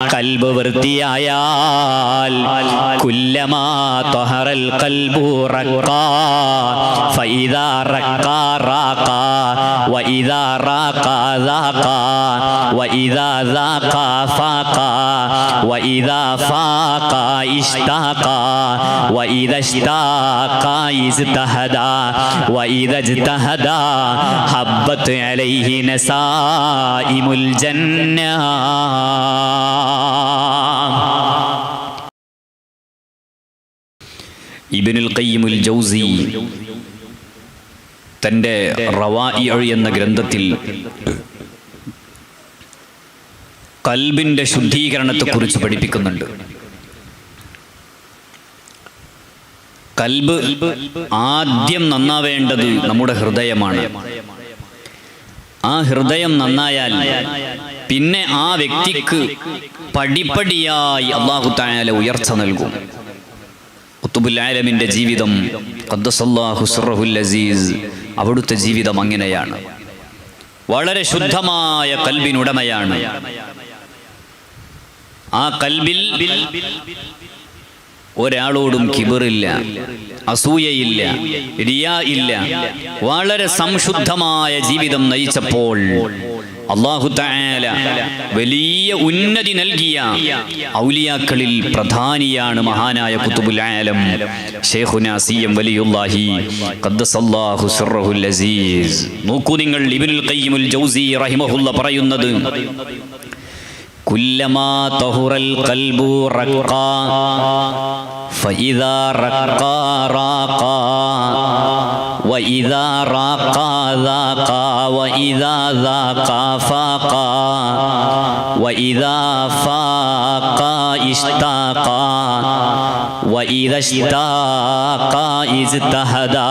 കൽബ് വൃത്തിയായാൽ കുല്ലമാ ത്വഹറൽ ഖൽബു റഖാ ഫഇദാ റഖാ റാഖാ വഇദാ റാഖാ ذاقا وإذا ذاقا فاقا وإذا فاقا اشتاقا وإذا اشتاقا ازدهدا وإذا اجتهدا حبت عليه نسائم الجنة ഇബിനുൽ ഖയ്യിമുൽ ജൗസി തന്റെ റവാഇ എന്ന ഗ്രന്ഥത്തിൽ കൽബിന്റെ ശുദ്ധീകരണത്തെക്കുറിച്ച് പഠിപ്പിക്കുന്നുണ്ട്. കൽബ് ആദ്യം നന്നാവേണ്ടത് നമ്മുടെ ഹൃദയമാണ്. ആ ഹൃദയം നന്നായാൽ പിന്നെ ആ വ്യക്തിക്ക് പടിപടിയായി അള്ളാഹു തായാല ഉയർച്ച നൽകും. ഖുത്തുബുൽ ആലമിന്റെ ജീവിതം അസീസ് അവിടുത്തെ ജീവിതം അങ്ങനെയാണ്. വളരെ ശുദ്ധമായ കൽബിനുടമയാണ്. ആ കൽബിൽ ഒരാളോടും കിബറില്ല. അസൂയയില്ല രിയ ഇല്ല വളരെ സംശുദ്ധമായ ജീവിതം നയിച്ചപ്പോൾ അള്ളാഹു വലിയ ഉന്നതി നൽകിയ ഔലിയാക്കളിൽ പ്രധാനിയാണ് മഹാനായ കുത്തുബുൽ ആലം നോക്കൂ നിങ്ങൾ ജൗസി പറയുന്നത് കുല്ലമാ തഹുറൽ ഖൽബു റഖ്ഖാ فإذا رقى راقى وإذا رقى ذاقى وإذا ذاقى فاقى وإذا فاقى اشتاقى وإذا اشتاقى اجتهدا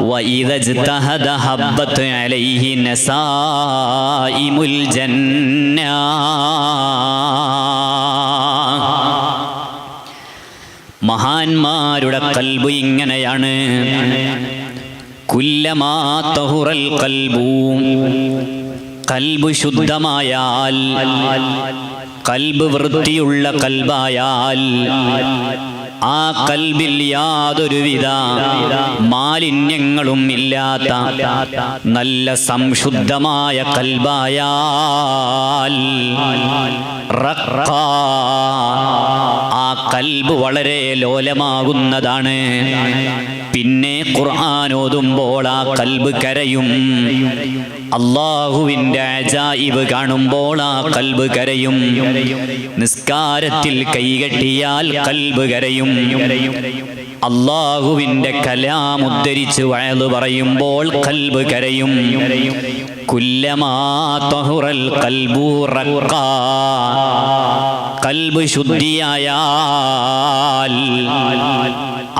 وإذا اجتهد هبت عليه نسائم الجنة. മഹാന്മാരുടെ കൽബ് ഇങ്ങനെയാണ്. കുല്ലമാ തഹുറൽ കൽബു ശുദ്ധമായാൽ കൽബ് വൃത്തിയുള്ള കൽബായാൽ ആ കൽബിൽ യാതൊരുവിധ മാലിന്യങ്ങളും ഇല്ലാത്ത നല്ല സംശുദ്ധമായ കൽബായാൽ. കൽബ് വളരെ ലോലമാകുന്നതാണ്. പിന്നെ ഖുർആൻ ഓതുമ്പോൾ ആ കൽബ് കരയും. അള്ളാഹുവിന്റെ അജായിബ് കാണുമ്പോൾ ആ കൽബ് കരയും. നിസ്കാരത്തിൽ കൈകെട്ടിയാൽ കൽബ് കരയും. അള്ളാഹുവിന്റെ കലാം ഉദ്ധരിച്ച് പറയുമ്പോൾ കൽബ് കരയും. കുല്ലമാ തഹുറൽ കൽബു. കൽബ് ശുദ്ധിയായാൽ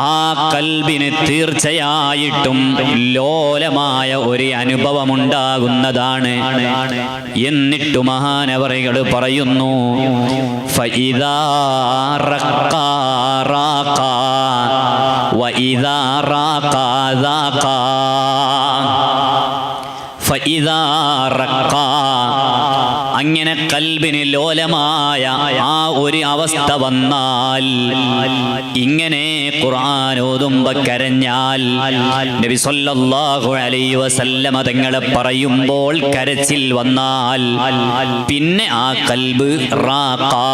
ആ കൽബിന് തീർച്ചയായിട്ടും ലോലമായ ഒരു അനുഭവമുണ്ടാകുന്നതാണ് എന്നിട്ടു മഹാനവറികൾ പറയുന്നു റഖാ അങ്ങനെ കൽബിന് ലോലമായ ആ ഒരു അവസ്ഥ വന്നാൽ ഇങ്ങനെ ഖുർആൻ ഓതുമ്പോ കരഞ്ഞാൽ നബി സല്ലല്ലാഹു അലൈഹി വസല്ലമ തങ്ങളെ പറയുമ്പോൾ കരച്ചിൽ വന്നാൽ പിന്നെ ആ കൽബ് റാഖാ.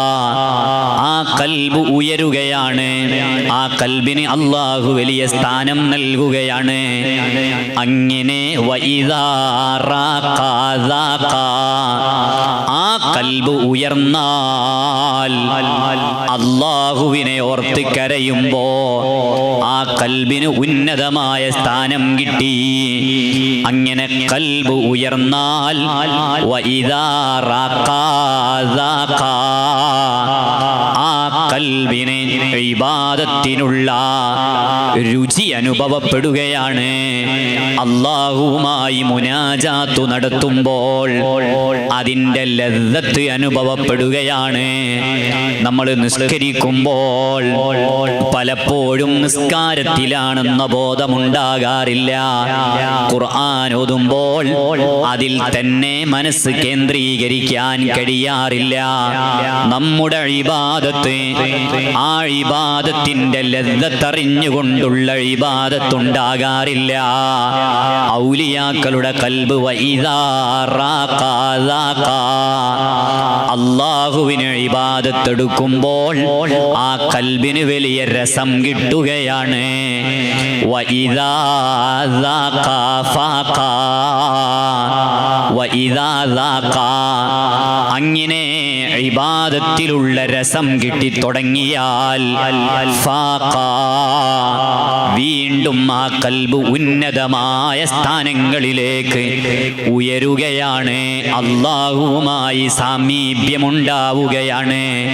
ആ കൽബ് ഉയരുകയാണ്. ആ കൽബിന് അല്ലാഹു വലിയ സ്ഥാനം നൽകുകയാണ്. അങ്ങനെ വൈദാ റാഖാ ദാഖാ. ആ കൽബ് ഉയർന്നാൽ അള്ളാഹുവിനെ ഓർത്ത് കരയുമ്പോ ആ കൽബിന് ഉന്നതമായ സ്ഥാനം കിട്ടി. അങ്ങനെ കൽബ് ഉയർന്നാൽ കൽവിനെ ഇബാദത്തിനുള്ള രുചി അനുഭവപ്പെടുകയാണ്. അള്ളാഹുവുമായി മുനാജാത്തു നടത്തുമ്പോൾ അതിന്റെ ലത്ത് അനുഭവപ്പെടുകയാണ്. നമ്മൾ നിസ്കരിക്കുമ്പോൾ പലപ്പോഴും നിസ്കാരത്തിലാണെന്ന ബോധമുണ്ടാകാറില്ല. ഖുർആൻ ഓതുമ്പോൾ അതിൽ തന്നെ മനസ്സ് കേന്ദ്രീകരിക്കാൻ കഴിയാറില്ല. നമ്മുടെ ഇബാദത്ത് ആ ഇബാദത്തിന്റെ ലതറിഞ്ഞുകൊണ്ടുള്ള ഇബാദത്തുണ്ടാകാറില്ല. ഔലിയാക്കളുടെ കൽബ് അള്ളാഹുവിന് ഇബാദത്തെടുക്കുമ്പോൾ ആ കൽബിന് വലിയ രസം കിട്ടുകയാണ്. അങ്ങനെ ഇബാദത്തിലുള്ള രസം കിട്ടി തുടങ്ങിയാൽ. വീണ്ടും ആ കൽബ് ഉന്നതമായ സ്ഥാനങ്ങളിലേക്ക് ഉയരുകയാണ് അള്ളാഹുവുമായി സാമീപ്യമുണ്ടാവുകയാണ്.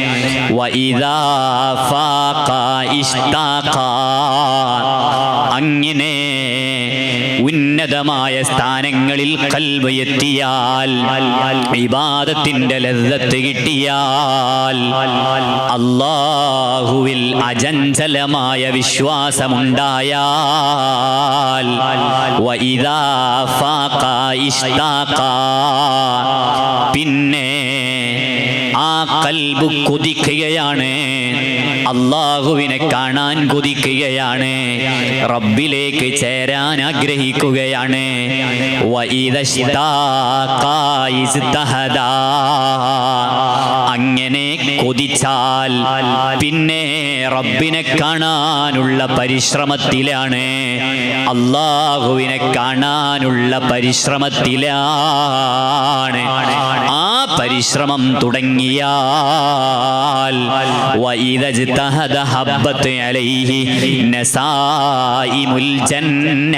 അങ്ങനെ ഉന്നതമായ സ്ഥാനങ്ങളിൽ കൽവ് എത്തിയാൽ വിവാദത്തിന്റെ ലത്ത് കിട്ടിയാൽ അള്ളാഹുവിൽ അജഞ്ചലമായ വിശ്വാസമുണ്ടായാൽ. പിന്നെ ആ കൽബ് കൊതിക്കുകയാണ് അള്ളാഹുവിനെ കാണാൻ കൊതിക്കുകയാണ്. റബ്ബിലേക്ക് ചേരാൻ ആഗ്രഹിക്കുകയാണ്. അങ്ങനെ കൊതിച്ചാൽ പിന്നെ റബ്ബിനെ കാണാനുള്ള പരിശ്രമത്തിലാണ്. അള്ളാഹുവിനെ കാണാനുള്ള പരിശ്രമത്തിലാണ്. പരിശ്രമം തുടങ്ങിയാൽ അലൈഹി ജന്ന.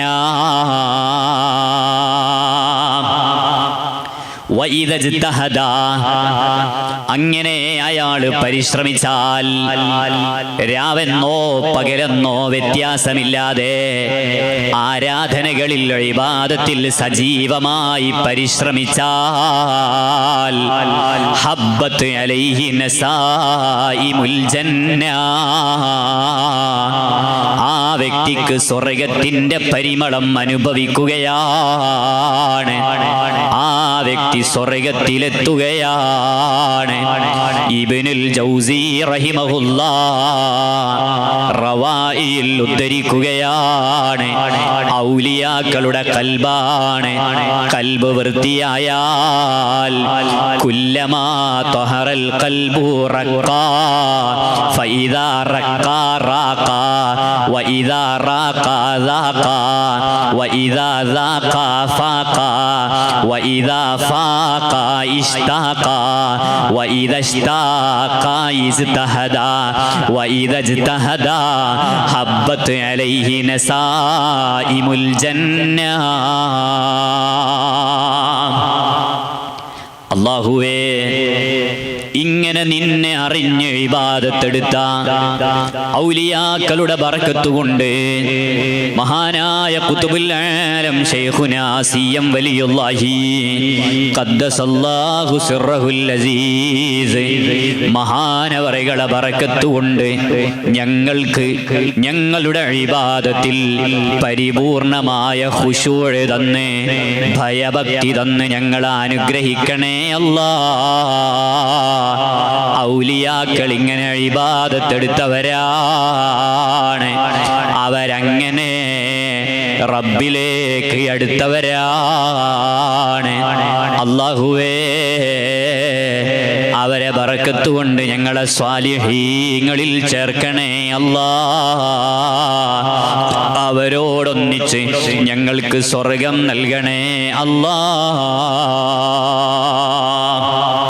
അങ്ങനെ അയാൾ പരിശ്രമിച്ചാൽ രാവെന്നോ പകലെന്നോ വ്യത്യാസമില്ലാതെ ആരാധനകളിൽ ഇബാദത്തിൽ സജീവമായി പരിശ്രമിച്ചാൽ അലൈഹി ജന്ന. ആ വ്യക്തിക്ക് സ്വർഗത്തിന്റെ പരിമളം അനുഭവിക്കുകയാണ്. ആ വ്യക്തി സ്വർഗത്തിലെത്തുകയാണ് ഇബിനുൽ ജൗസി റഹിമഹുല്ല റവായിൽ ഉദ്ധരിക്കുകയാണ് ഔലിയാക്കളുടെ കൽബാണ് കൽബ് വൃത്തിയായാൽ കുല്ലമാ ത്വഹറൽ ഖൽബു റക്കാ ഫഇദാ റക്കാ റാക്കാ വഇദാ റാക്കാ ذاقا وإذا ذاقا فاقا وإذا فاقا اشتاقا وإذا اشتاقا ازدهدا وإذا اجتهدا حبت عليه نسائم الجنة അള്ളാഹുവേ ഇങ്ങനെ നിന്നെ അറിഞ്ഞ് വിവാദത്തെടുത്ത ഔലിയാക്കളുടെ ബറക്കത്തുകൊണ്ട് മഹാനായ കുത്തുബുൽ ആലം ശൈഖുനാ സിയം വലിയുള്ളാഹി ഖദ്ദസല്ലാഹു സിർറഹുൽ അസീസ് മഹാനവറുകളെ ബറക്കത്തുകൊണ്ട് ഞങ്ങൾക്ക് ഞങ്ങളുടെ ഇബാദത്തിൽ പരിപൂർണമായ ഖുശൂഅ് തന്ന് ഭയഭക്തി തന്ന് ഞങ്ങളെ അനുഗ്രഹിക്കണേ അല്ലാ ഔലിയാക്കൾ ഇങ്ങനെ ഇബാദത്തെടുത്തവരാണ്. അവരങ്ങനെ റബ്ബിലേക്ക് അടുത്തവരാണ്. അള്ളാഹുവേ അവരെ കൊണ്ട് ഞങ്ങളെ സ്വാലിഹീങ്ങളിൽ ചേർക്കണേ അല്ലാ. അവരോടൊന്നിച്ച് ഞങ്ങൾക്ക് സ്വർഗം നൽകണേ അല്ലാ.